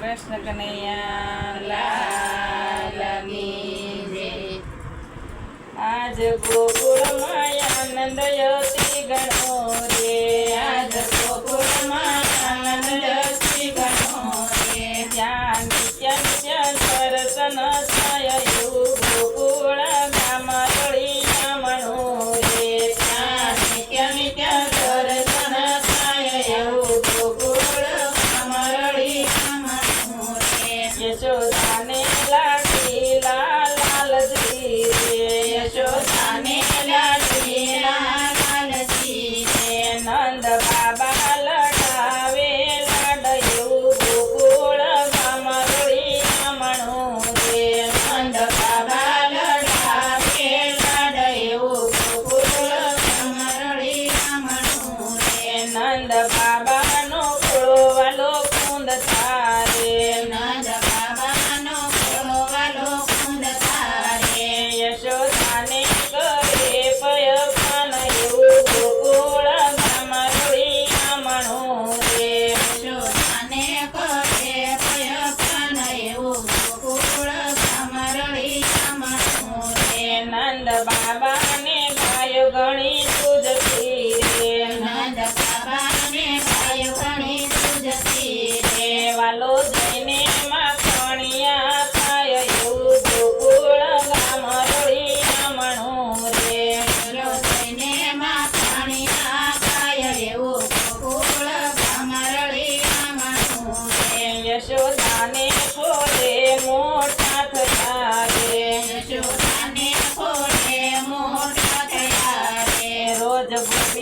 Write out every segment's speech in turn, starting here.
કૃષ્ણ કનૈયાલાલની આજ ગોકુળમાં આનંદ યોતી ગણો રે. આજ ગોકુળમાં આનંદ યોતી ગણો રે. ત્યાં નિત્ય નિત્ય દર્શન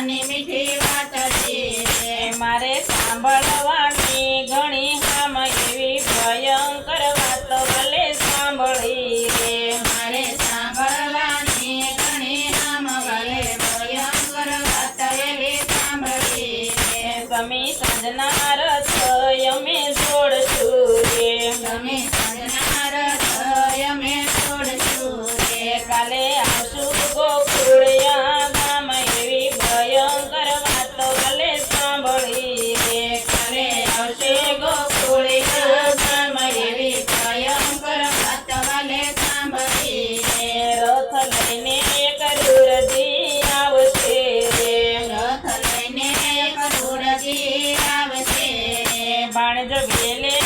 અને મીઠી વાત છે. મારે સાંભળવા manager viene.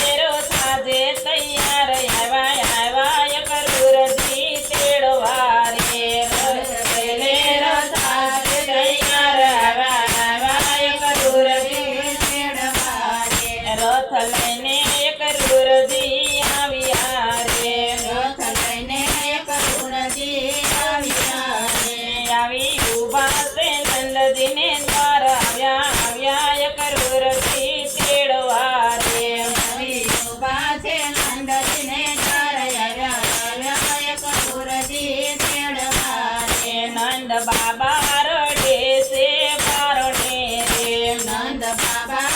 the bye bye.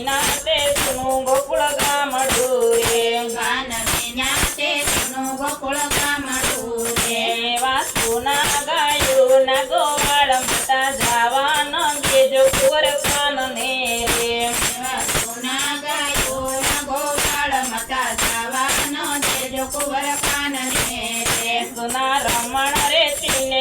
વિનાશે સુનું Gokul ગામડું રે ગાન વિનાશે સુનું ગોકુળ ગામડું રે વાસુના ગાયું ના ગોવાળ માતા જાવાન ગેજો કુંવર કાન ને રે વાસુના ગાયું ના ગોવાળ માતા જાવાન ગેજો કુંવર કાન ને રે સુના રમણ રે તીને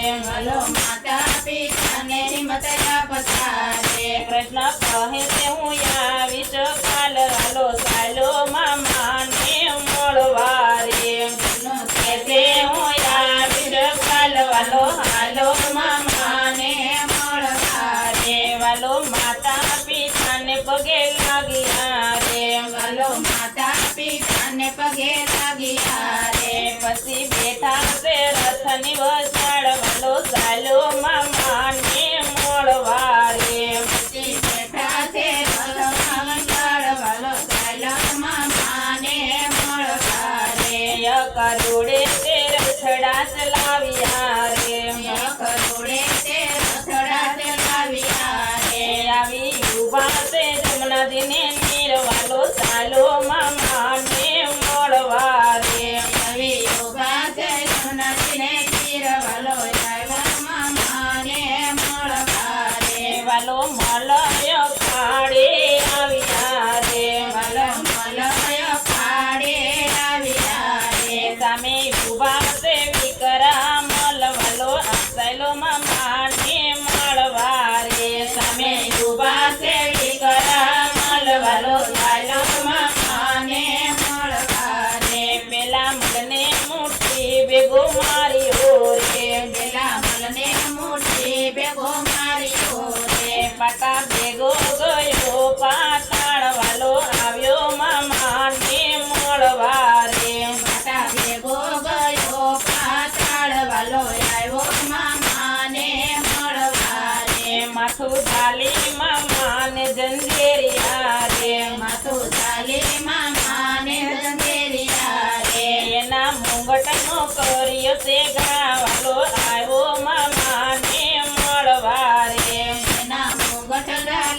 ભલો માતા પિતાને મતયા પસારે કૃષ્ણ કહે છે હું આવીશ કાલ હાલો સાલો મામાને મળવારે કૃષ્ણ કહે છે હું આવીશ કાલ હાલો હાલો મામાને મળવારે વાલો માતા પિતાને પગે લાગ્યા રે વાલો માતા પિતાને પગે લાગ્યા રે પછી બેઠા વસની વસાડ વાલો સાલો મામાન લય પાડે રાવિરાએ સામે ઊભા તે વિકરામ, લવાલો આસેલો માને મળવારે. સામે ઊભા તે વિકરામ, લવાલો આસેલો માને મળવારે. પેલા મલને મુઠ્ઠી ભેગો મારી ઓરે. પેલા મલને ભેગો મારી કર્યો છે ગાવાલો આવ્યો મામાને મળવા રે એના ગોઠડા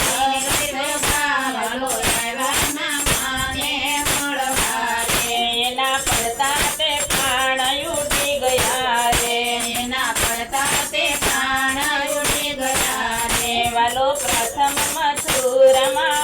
પ્રથમ મથુરમાં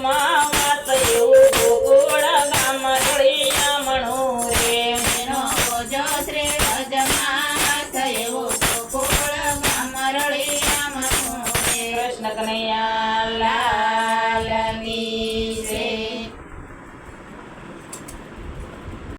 tomar.